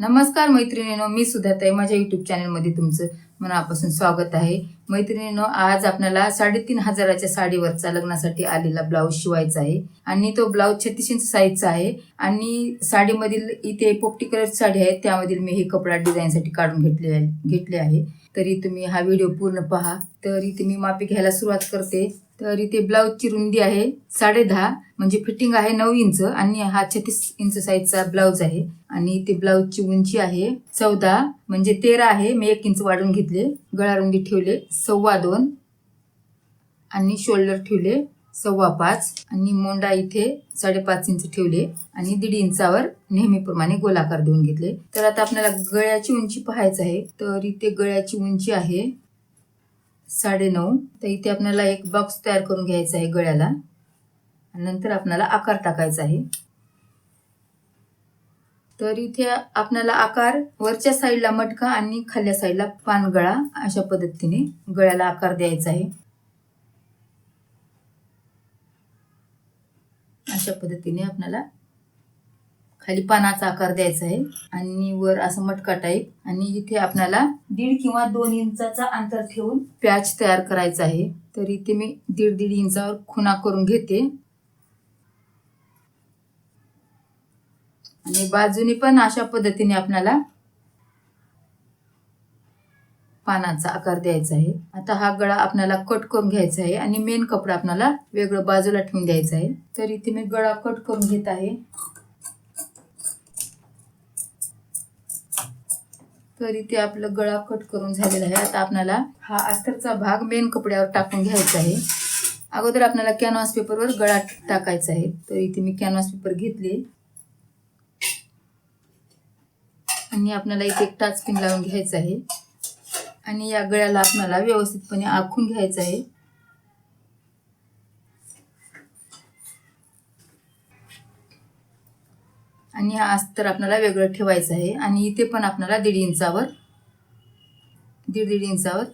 नमस्कार मैत्रिणीनो मी सुधाताई माझ्या युट्यूब चॅनलमध्ये तुमचं मनापासून स्वागत आहे. मैत्रिणीनो आज आपल्याला साडेतीन हजाराच्या साडीवरचा लग्नासाठी आलेला ब्लाऊज शिवायचा आहे आणि तो ब्लाऊज छत्तीस इंच साईजचा आहे आणि साडीमधील इथे पोपटी कलरची साडी आहे त्यामधील मी हे कपडा डिझाईनसाठी काढून घेतले आहे घेतले आहे. तरी तुम्ही हा व्हिडिओ पूर्ण पहा. तर इथे मी मापी घ्यायला सुरुवात करते. तर इथे ब्लाऊजची रुंदी आहे साडे दहा म्हणजे फिटिंग आहे नऊ इंच आणि हा छत्तीस इंच साईजचा ब्लाऊज आहे. आणि इथे ब्लाऊजची उंची आहे चौदा म्हणजे तेरा आहे. मी एक इंच वाढून घेतले गळा रुंदी ठेवले सव्वा दोन आणि शोल्डर ठेवले सव्वा पाच आणि मोंडा इथे साडेपाच इंच ठेवले आणि दीड इंचावर नेहमीप्रमाणे गोलाकार देऊन घेतले. तर आता आपल्याला गळ्याची उंची पाहायचं आहे. तर इथे गळ्याची उंची आहे साडे नऊ तर इथे आपल्याला एक बॉक्स तयार करून घ्यायचा आहे गळ्याला. नंतर आपल्याला आकार टाकायचा आहे. तर इथे आपल्याला आकार वरच्या साईडला मटका आणि खाल्ल्या साईडला पानगळा अशा पद्धतीने गळ्याला आकार द्यायचा आहे. अशा पद्धतीने आपल्याला खाली पानाचा आकार द्यायचा आहे. आणि वर असं मटका टाईप आणि इथे आपल्याला दीड किंवा दोन इंचाचा अंतर ठेवून प्याज तयार करायचा आहे. तर इथे मी दीड दीड इंचावर खुणा करून घेते. आणि बाजूने पण अशा पद्धतीने आपल्याला पानाचा आकार द्यायचा आहे. आता हा गळा आपल्याला कट करून घ्यायचा आहे. आणि मेन कपडा आपल्याला वेगळं बाजूला ठेवून द्यायचा आहे. तर इथे मी गळा कट करून घेत आहे. तर इथे आपलं गळा कट करून झालेला आहे. आता आपल्याला हा अस्तरचा भाग मेन कपड्यावर टाकून घ्यायचा आहे. अगोदर आपल्याला कॅनव्हास पेपरवर गळा टाकायचा आहे. तर इथे मी कॅनव्हास पेपर घेतले. आणि आपल्याला इथे एक टाच पिन लावून घ्यायचं आहे. आणि या गळ्याला आपल्याला व्यवस्थितपणे आखून घ्यायचं आहे. आणि हा अस्तर आपल्याला वेगळं ठेवायचं आहे. आणि इथे पण आपल्याला दीड इंचावर दीड दीड इंचावर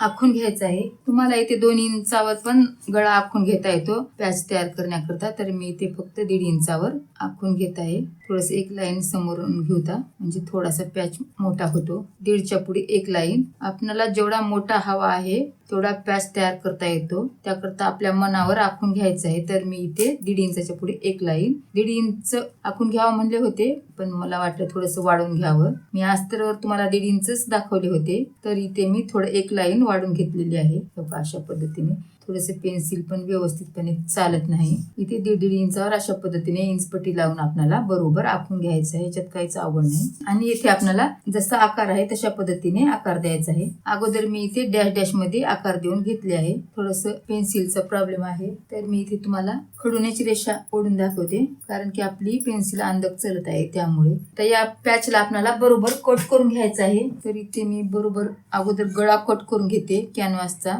आखून घ्यायचं आहे. तुम्हाला इथे दोन इंचावर पण गळा आखून घेता येतो. पॅच तयार करण्याकरता. तर मी इथे फक्त दीड इंचावर आखून घेत आहे. थोडस एक लाईन समोरून घेऊता. म्हणजे थोडासा पॅच मोठा होतो. दीडच्या पुढे एक लाईन. आपल्याला जेवढा मोठा हवा आहे तेवढा पॅच तयार करता येतो. त्याकरता आपल्या मनावर आखून घ्यायचं आहे. तर मी इथे दीड इंचाच्या पुढे एक लाईन. दीड इंच आखून घ्यावं म्हणले होते पण मला वाटलं थोडंसं वाढवून घ्यावं. मी अस्तरवर तुम्हाला दीड इंचच दाखवले होते. तर इथे मी थोडं एक लाईन वाढून घेतलेली आहे. अशा पद्धतीने. थोडेसे पेन्सिल पण व्यवस्थितपणे चालत नाही. इथे दीड दीड इंचावर अशा पद्धतीने इंचपट्टी लावून आपल्याला बरोबर आखून घ्यायचं आहे. याच्यात काहीच आवड नाही. आणि इथे आपल्याला जसा आकार आहे तशा पद्धतीने आकार द्यायचा आहे. अगोदर मी इथे डॅश डॅशमध्ये आकार देऊन घेतले आहे. थोडस पेन्सिलचा प्रॉब्लेम आहे. तर मी इथे तुम्हाला खडूण्याची रेषा ओढून दाखवते. कारण की आपली पेन्सिल अंदक चलत आहे त्यामुळे. तर या पॅचला आपल्याला बरोबर कट करून घ्यायचा आहे. तर इथे मी बरोबर अगोदर गळा कट करून घेते कॅनव्हासचा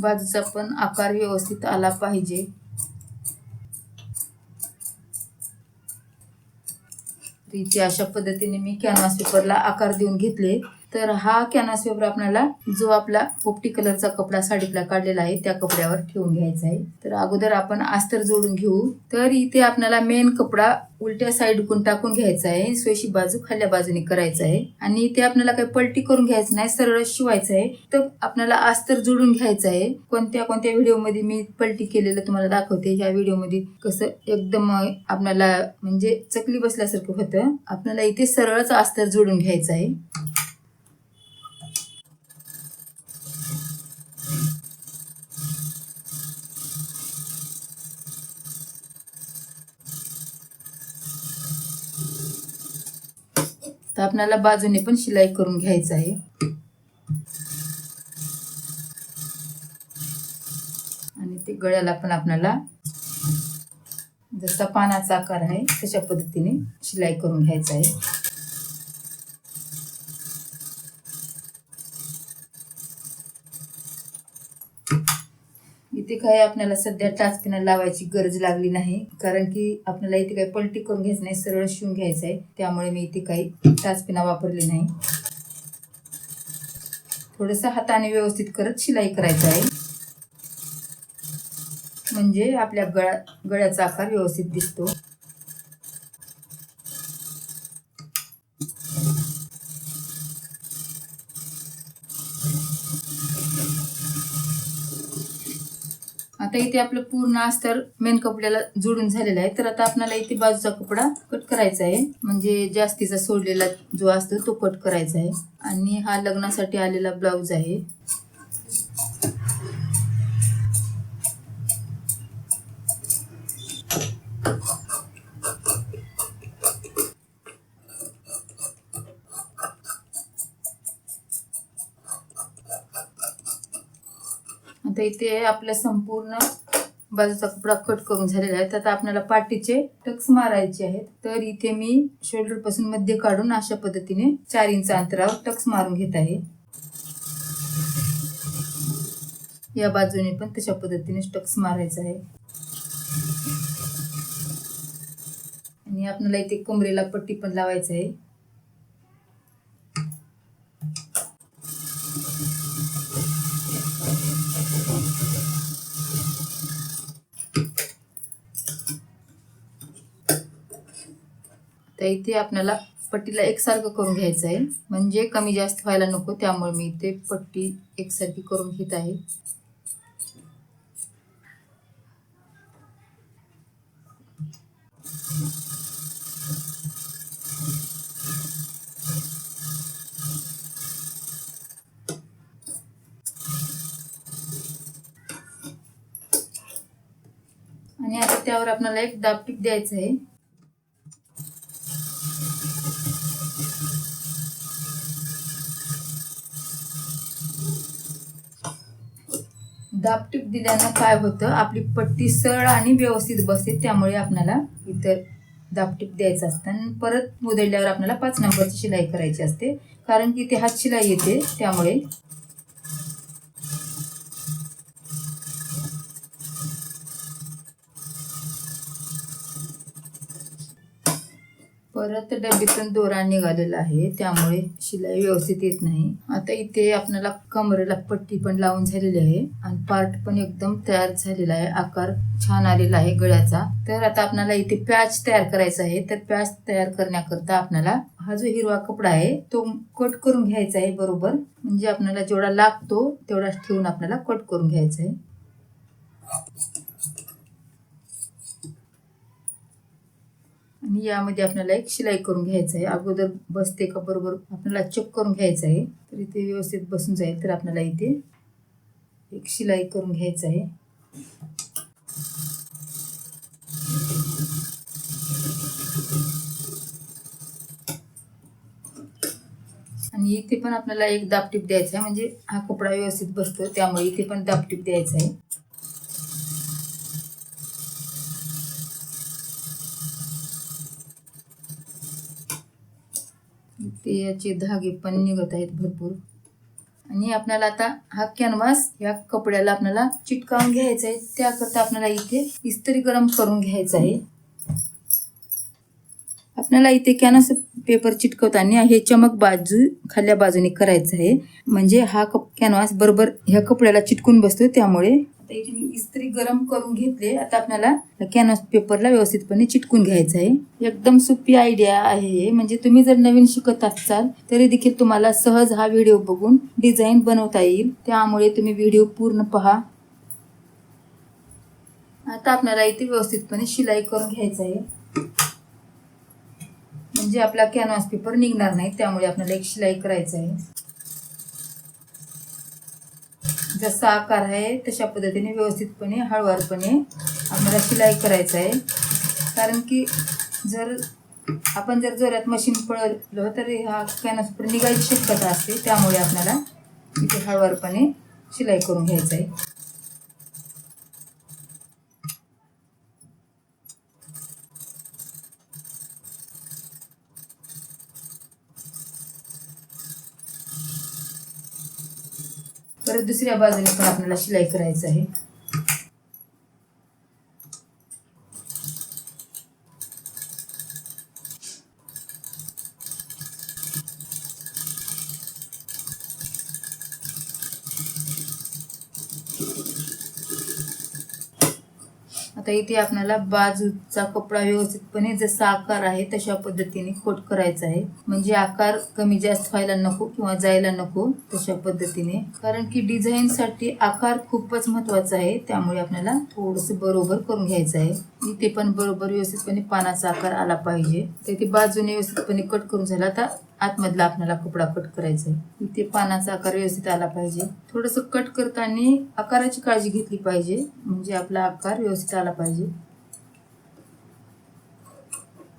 बाजूचा पण आकार व्यवस्थित आला पाहिजे. इथे अशा पद्धतीने मी कॅनव्हास पेपरला आकार देऊन घेतले. तर हा कॅनव्हास पेपर आपल्याला जो आपला पोपटी कलरचा कपडा साडीतला काढलेला आहे त्या कपड्यावर ठेवून घ्यायचा आहे. तर अगोदर आपण अस्तर जोडून घेऊ. तर इथे आपल्याला मेन कपडा उलट्या साईडकून टाकून घ्यायचा आहे. स्वशी बाजू खाल्ल्या बाजूने करायचा आहे. आणि इथे आपल्याला काही पलटी करून घ्यायचं नाही सरळ शिवायचं आहे. तर आपल्याला अस्तर जोडून घ्यायचं आहे. कोणत्या कोणत्या व्हिडिओमध्ये मी पलटी केलेलं तुम्हाला दाखवते. ह्या व्हिडिओमध्ये कसं एकदम आपल्याला म्हणजे चकली बसल्यासारखं होतं. आपल्याला इथे सरळच अस्तर जोडून घ्यायचं आहे. तर आपल्याला बाजूने पण शिलाई करून घ्यायचं आहे. आणि ते गळ्याला पण आपल्याला जसा पानाचा आकार आहे तशा पद्धतीने शिलाई करून घ्यायचा आहे. काही आपल्याला सध्या टाचपिना लावायची गरज लागली नाही. कारण की आपल्याला इथे काही पलटी करून घ्यायचं नाही सरळ शिवून घ्यायचं आहे. त्यामुळे मी इथे काही टाचपिना वापरली नाही. थोडंसं हाताने व्यवस्थित करत शिलाई करायचं आहे. म्हणजे आपल्या गळ्या गळ्याचा आकार व्यवस्थित दिसतो. आता इथे आपलं पूर्ण अस्तर मेन कपड्याला जोडून झालेलं आहे. तर आता आपल्याला इथे बाजूचा कपडा कट करायचा आहे. म्हणजे जास्तीचा सोडलेला जो असतो तो कट करायचा आहे. आणि हा लग्नासाठी आलेला ब्लाऊज आहे. तर इथे आपल्या संपूर्ण बाजूचा कपडा कट करून झालेला आहे. तर आता आपल्याला पाठीचे टक्स मारायचे आहेत. तर इथे मी शोल्डरपासून मध्य काढून अशा पद्धतीने चार इंच अंतरावर टक्स मारून घेत आहे. या बाजूने पण तशा पद्धतीने टक्स मारायचा आहे. आणि आपल्याला इथे कमरेला पट्टी पण लावायचं आहे. तर इथे आपल्याला पट्टीला एकसारखं करून घ्यायचं आहे. म्हणजे कमी जास्त व्हायला नको त्यामुळे मी इथे पट्टी एकसारखी करून घेत आहे. आणि आता त्यावर आपल्याला एक दाबटीप द्यायचं आहे. दाबटीप दिल्यानं काय होतं? आपली पट्टी सरळ आणि व्यवस्थित बसते त्यामुळे आपल्याला इतर दाबटीप द्यायचं असतं. आणि परत मुदडल्यावर आपल्याला पाच नंबरची शिलाई करायची असते. कारण की इथे हात शिलाई येते त्यामुळे परत डबीतून दोरा निघालेला आहे. त्यामुळे शिलाई व्यवस्थित येत नाही. आता इथे आपल्याला कमरेला पट्टी पण लावून झालेली आहे. आणि पार्ट पण एकदम तयार झालेला आहे. आकार छान आलेला आहे गळ्याचा. तर आता आपल्याला इथे पॅच तयार करायचा आहे. तर पॅच तयार करण्याकरता आपल्याला हा जो हिरवा कपडा आहे तो कट करून घ्यायचा आहे बरोबर. म्हणजे आपल्याला जेवढा लागतो तेवढाच ठेवून आपल्याला कट करून घ्यायचा आहे. आणि यामध्ये आपल्याला एक शिलाई करून घ्यायचं आहे. अगोदर बसते का बरोबर आपल्याला चेक करून घ्यायचं आहे. तर इथे व्यवस्थित बसून जाईल तर आपल्याला इथे एक शिलाई करून घ्यायचं आहे. आणि इथे पण आपल्याला एक दाबटीप द्यायचा आहे. म्हणजे हा कपडा व्यवस्थित बसतो त्यामुळे इथे पण दाबटीप द्यायचा आहे. ते याचे धागे पण निघत आहेत भरपूर. आणि आपल्याला आता हा कॅनव्हास या कपड्याला आपल्याला चिटकावून घ्यायचा आहे. त्याकरता आपल्याला इथे इस्त्री गरम करून घ्यायचं आहे. आपल्याला इथे कॅनव्हास पेपर चिटकवताना हे चमक बाजू खाल्ल्या बाजूने करायचं आहे. म्हणजे हा कप कॅनव्हास बरोबर ह्या कपड्याला चिटकून बसतो त्यामुळे आता इथे मी इस्त्री गरम करून घेतले. आता आपल्याला कॅनव्हास पेपरला व्यवस्थितपणे चिटकून घ्यायचं आहे. एकदम सोपी आयडिया आहे म्हणजे तुम्ही जर नवीन शिकत असाल तरी देखील तुम्हाला सहज हा व्हिडिओ बघून डिझाईन बनवता येईल. त्यामुळे तुम्ही व्हिडिओ पूर्ण पहा. आता आपल्याला इथे व्यवस्थितपणे शिलाई करून घ्यायचं आहे. म्हणजे आपला कॅनव्हास पेपर निघणार नाही त्यामुळे आपल्याला एक शिलाई करायचं आहे. जसा आकार आहे तशा पद्धतीने व्यवस्थितपणे हळुवारपणे आपल्याला शिलाई करायचं आहे. कारण की जर आपण जर जोरात मशीन पळवलं तर हा कॅनसपर निघायची शक्यता असते. त्यामुळे आपल्याला इथे हळुवारपणे शिलाई करून घ्यायचं आहे. दुसऱ्या बाजूने पण आपल्याला शिलाई करायचं आहे. आता इथे आपल्याला बाजूचा कपडा व्यवस्थितपणे जसा आकार आहे तशा पद्धतीने खोट करायचा आहे. म्हणजे आकार कमी जास्त व्हायला नको किंवा जायला नको तशा पद्धतीने. कारण की डिझाईन साठी आकार खूपच महत्त्वाचा आहे. त्यामुळे आपल्याला थोडस बरोबर करून घ्यायचं आहे. इथे पण बरोबर व्यवस्थितपणे पानाचा आकार आला पाहिजे. तर इथे बाजूने व्यवस्थितपणे कट करून झाला आता आतमधला आपल्याला कपडा कट करायचा आहे इथे पानाचा आकार व्यवस्थित आला पाहिजे. थोडस कट करताना आकाराची काळजी घेतली पाहिजे. म्हणजे आपला आकार व्यवस्थित आला पाहिजे.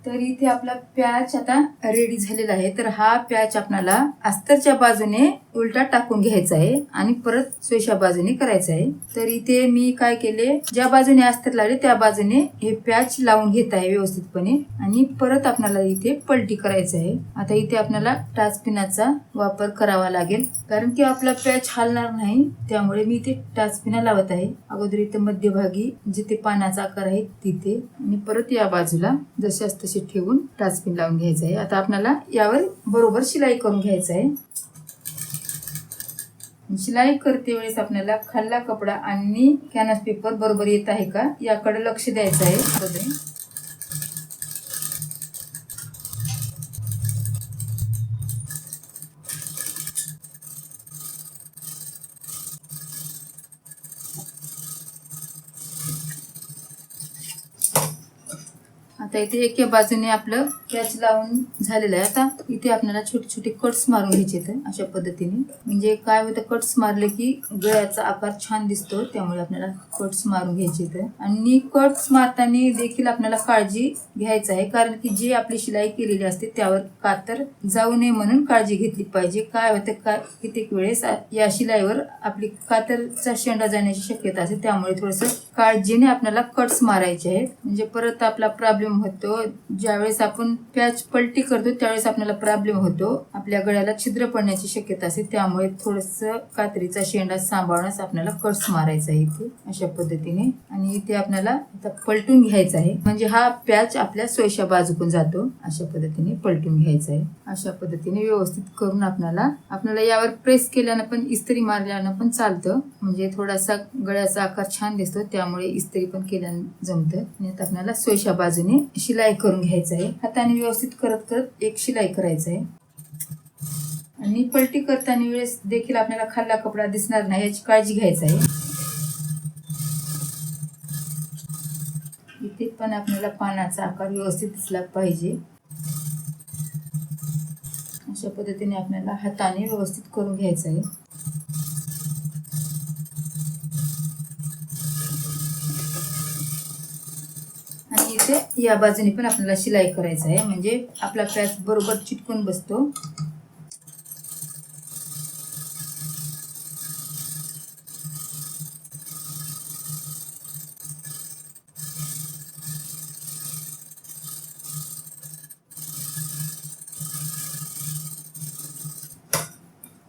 तर इथे आपला प्याच आता रेडी झालेला आहे. तर हा प्याच आपल्याला अस्तरच्या बाजूने उलटा टाकून घ्यायचा आहे आणि परत सोयशा बाजूने करायचं आहे तर इथे मी काय केले ज्या बाजूने अस्तर लावले त्या बाजूने हे प्याच लावून घेत आहे व्यवस्थितपणे. आणि परत आपल्याला इथे पलटी करायचं आहे आता इथे आपल्याला टाचपिनाचा वापर करावा लागेल. कारण की आपला प्याच हलणार नाही त्यामुळे मी इथे टाचपिना लावत आहे. अगोदर इथे मध्यभागी जिथे पानाचा आकार आहे तिथे. आणि परत या बाजूला जशाच तसे ठेवून टाचपिन लावून घ्यायचं आहे आता आपल्याला यावर बरोबर शिलाई करून घ्यायचं आहे शिलाई करते वेळेस आपल्याला खाल्ला कपडा आणि कॅनस पेपर बरोबर येत आहे का? याकडे लक्ष द्यायचं आहे. इथे एका बाजूने आपलं कॅच लावून झालेलं आहे. आता इथे आपल्याला छोटे छोटे कट्स मारून घ्यायचे आहेत अशा पद्धतीने. म्हणजे काय होतं कट्स मारले की गळ्याचा आकार छान दिसतो त्यामुळे आपल्याला कट्स मारून घ्यायचे आणि कट्स मारताना देखील आपल्याला काळजी घ्यायचं आहे कारण की जी आपली शिलाई केलेली असते त्यावर कातर जाऊ नये म्हणून काळजी घेतली पाहिजे. काय होतं काय कित्येक वेळेस या शिलाईवर आपली कातरचा शेंडा जाण्याची शक्यता असते त्यामुळे थोडस काळजीने आपल्याला कट्स मारायचे आहेत. म्हणजे परत आपला प्रॉब्लेम होत ज्यावेळेस आपण पॅच पलटी करतो त्यावेळेस आपल्याला प्रॉब्लेम होतो. आपल्या गळ्याला छिद्र पडण्याची शक्यता असते. त्यामुळे थोडस कात्रीचा शेंडा सांभाळण्यास आपल्याला कट्स मारायचा आहे इथे अशा पद्धतीने. आणि इथे आपल्याला आता पलटून घ्यायचा आहे. म्हणजे हा पॅच आपल्या सोयशा बाजूकून जातो. अशा पद्धतीने पलटून घ्यायचा आहे. अशा पद्धतीने व्यवस्थित करून आपल्याला आपल्याला यावर प्रेस केल्यानं पण इस्त्री मारल्यानं पण चालतं. म्हणजे थोडासा गळ्याचा आकार छान दिसतो. त्यामुळे इस्त्री पण केल्यानं जमतं. आणि आता आपल्याला सोयशा बाजूने शिलाई करून घ्यायचं आहे. हाताने व्यवस्थित करत करत एक शिलाई करायचं आहे आणि पलटी करताना वेळेस देखील आपल्याला खाल्ला कपडा दिसणार नाही याची काळजी घ्यायचं आहे. इथे पण आपल्याला पानाचा आकार व्यवस्थित दिसला पाहिजे. अशा पद्धतीने आपल्याला हाताने व्यवस्थित करून घ्यायचं आहे. इथे या बाजूने पण आपल्याला शिलाई करायचं आहे. म्हणजे आपला पॅच बरोबर चिटकून बसतो.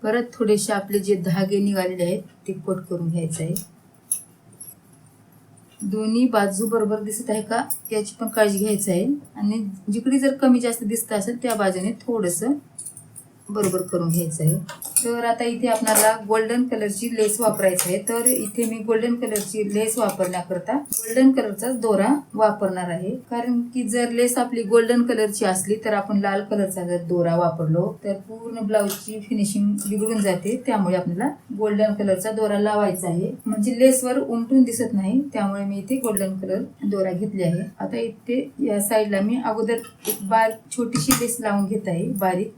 परत थोडेसे आपले जे धागे निघालेले आहेत ते कोट करून घ्यायचं आहे. दोन्ही बाजू बरोबर दिसत आहे का? याची पण काळजी घ्यायची आहे. आणि जिकडे जर कमी जास्त दिसत असेल त्या बाजूने थोडंसं बरोबर करून घ्यायचं आहे. तर आता इथे आपल्याला गोल्डन कलरची लेस वापरायची आहे. तर इथे मी गोल्डन कलरची लेस वापरण्याकरता गोल्डन कलरचा दोरा वापरणार आहे. कारण की जर लेस आपली गोल्डन कलरची असली तर आपण लाल कलरचा जर दोरा वापरलो तर पूर्ण ब्लाऊजची फिनिशिंग बिघडून जाते. त्यामुळे आपल्याला गोल्डन कलरचा दोरा लावायचा आहे. म्हणजे लेसवर उमटून दिसत नाही त्यामुळे मी इथे गोल्डन कलर दोरा घेतले आहे. आता इथे या साईडला मी अगोदर एक बार छोटीशी लेस लावून घेत आहे. बारीक.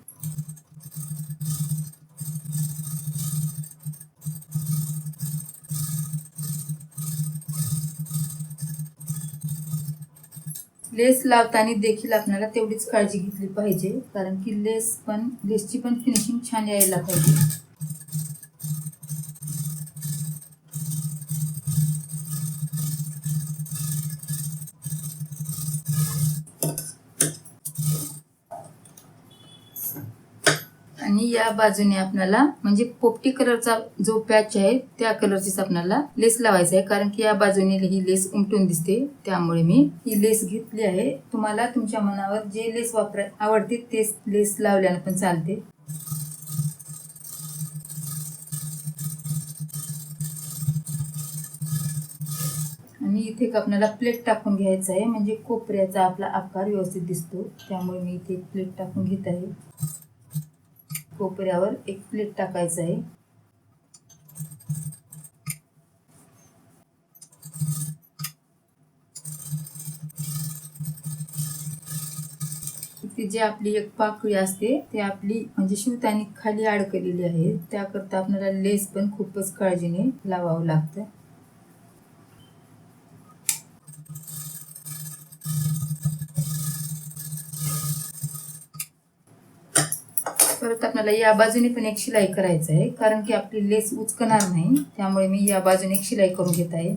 लेस लावताना देखील आपल्याला तेवढीच काळजी घेतली पाहिजे कारण की लेस पण लेसची पण फिनिशिंग छान यायला पाहिजे. या बाजूने आपल्याला म्हणजे पोपटी कलरचा जो पॅच आहे त्या कलरचीच आपल्याला लेस लावायचा आहे कारण की या बाजूने ही लेस उमटून दिसते. त्यामुळे मी ही लेस घेतली आहे. तुम्हाला तुमच्या मनावर जे लेस वापरा आवडते तेच लेस लावल्यानं पण चालते. आणि इथे एक आपल्याला प्लेट टाकून घ्यायचं आहे. म्हणजे कोपऱ्याचा आपला आकार व्यवस्थित दिसतो. त्यामुळे मी इथे प्लेट टाकून घेत आहे. कोपऱ्यावर एक प्लेट टाकायचं आहे. ती जी आपली एक पाकळी असते ती आपली म्हणजे शिवतानी खाली अडकलेली आहे. त्याकरता आपल्याला लेस पण खूपच काळजीने लावावं लागतं. परत आपल्याला या बाजूने पण एक शिलाई करायचं आहे कारण की आपली लेस उचकणार नाही त्यामुळे मी या बाजूने एक शिलाई करून घेत आहे.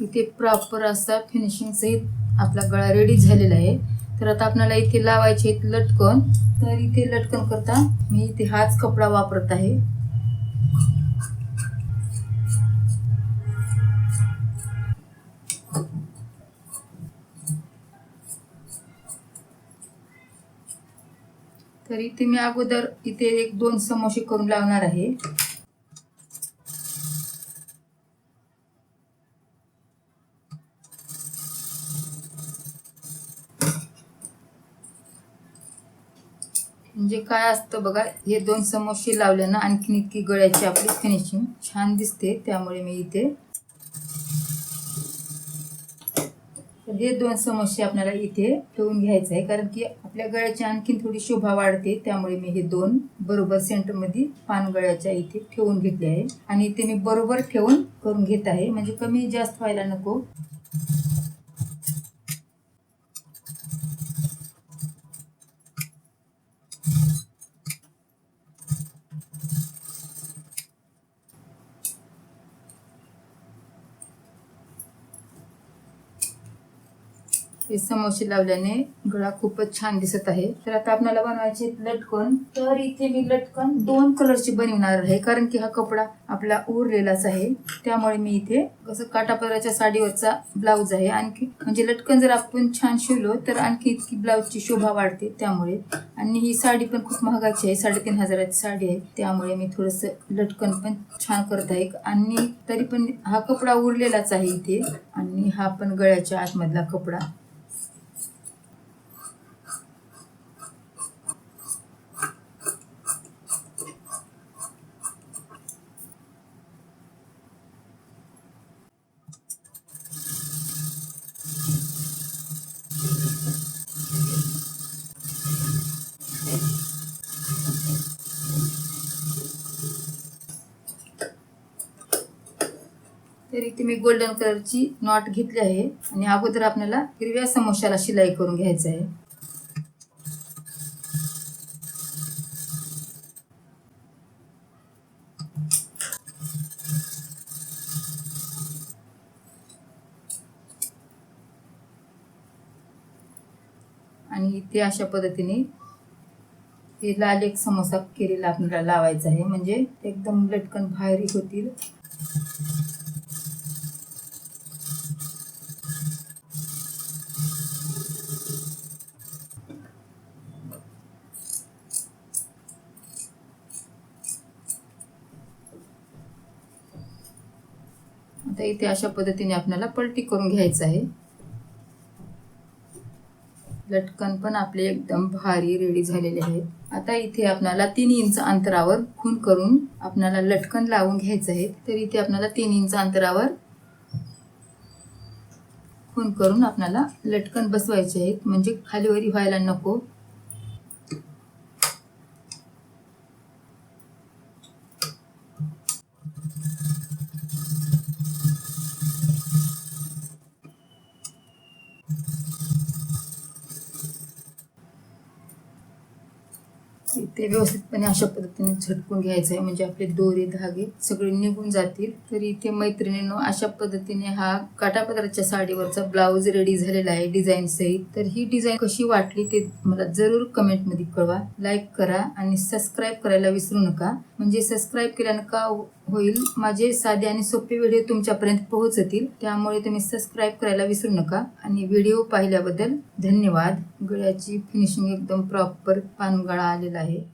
इथे प्रॉपर असा फिनिशिंग सहित आपला गळा रेडी झालेला आहे. तर आता आपल्याला इथे लावायचे आहेत लटकन. तर इथे लटकन करता मी इथे हाच कपडा वापरत आहे. तर इथे मी अगोदर इथे एक दोन समोसे करून लावणार आहे. म्हणजे काय असतं बघा हे दोन समोसे लावल्यानं आणखीन इतकी गळ्याची आपली फिनिशिंग छान दिसते त्यामुळे मी इथे हे दोन समोसे आपल्याला इथे ठेवून घ्यायचं आहे. कारण की आपल्या गळ्याची आणखीन थोडी शोभा वाढते त्यामुळे मी हे दोन बरोबर सेंटरमध्ये पानगळ्याच्या इथे ठेवून घेतले आहे. आणि इथे मी बरोबर ठेवून करून घेत आहे. म्हणजे कमी जास्त व्हायला नको. हे समोसे लावल्याने गळा खूपच छान दिसत आहे. तर आता आपल्याला बनवायचे लटकन. तर इथे मी लटकन दोन कलरची बनवणार आहे कारण की हा कपडा आपला उरलेलाच आहे. त्यामुळे मी इथे कसं काटापदराच्या साडीवरचा ब्लाऊज आहे. आणखी म्हणजे लटकन जर आपण छान शिवलो तर आणखी इतकी ब्लाऊजची शोभा वाढते त्यामुळे. आणि ही साडी पण खूप महागाची आहे साडेतीन हजाराची साडी आहे. त्यामुळे मी थोडस लटकन पण छान करत आहे. आणि तरी पण हा कपडा उरलेलाच आहे इथे. आणि हा पण गळ्याच्या आतमधला कपडा. तर इथे मी गोल्डन कलरची नॉट घेतली आहे. आणि अगोदर आपल्याला हिरव्या समोशाला शिलाई करून घ्यायचं आहे. आणि इथे अशा पद्धतीने हे लाल एक समोसा केलेला आपल्याला लावायचा आहे. म्हणजे एकदम लटकन भारी होतील. आता इथे अशा पद्धतीने आपल्याला पलटी करून घ्यायचं आहे. लटकन पण आपले एकदम भारी रेडी झालेले आहेत आता इथे आपल्याला तीन इंच अंतरावर खून करून आपल्याला लटकन लावून घ्यायचं आहे. तर इथे आपल्याला तीन इंच अंतरावर खून करून आपल्याला लटकन बसवायचे आहेत. म्हणजे खालीवरी व्हायला नको. ते व्यवस्थितपणे अशा पद्धतीने झटकून घ्यायचं आहे म्हणजे आपले दोरे धागे सगळे निघून जातील. तर इथे मैत्रिणींनो अशा पद्धतीने हा काटापदराच्या साडीवरचा ब्लाऊज रेडी झालेला आहे डिझाईन सहित. तर ही डिझाईन कशी वाटली ते मला जरूर कमेंटमध्ये कळवा. लाईक करा आणि सबस्क्राईब करायला विसरू नका. म्हणजे सबस्क्राईब केल्यानं का होईल? माझे साधे आणि सोपे व्हिडिओ तुमच्यापर्यंत पोहोचतील. त्यामुळे तुम्ही सबस्क्राईब करायला विसरू नका. आणि व्हिडिओ पाहिल्याबद्दल धन्यवाद. गळ्याची फिनिशिंग एकदम प्रॉपर पानगळा आलेला आहे. आहे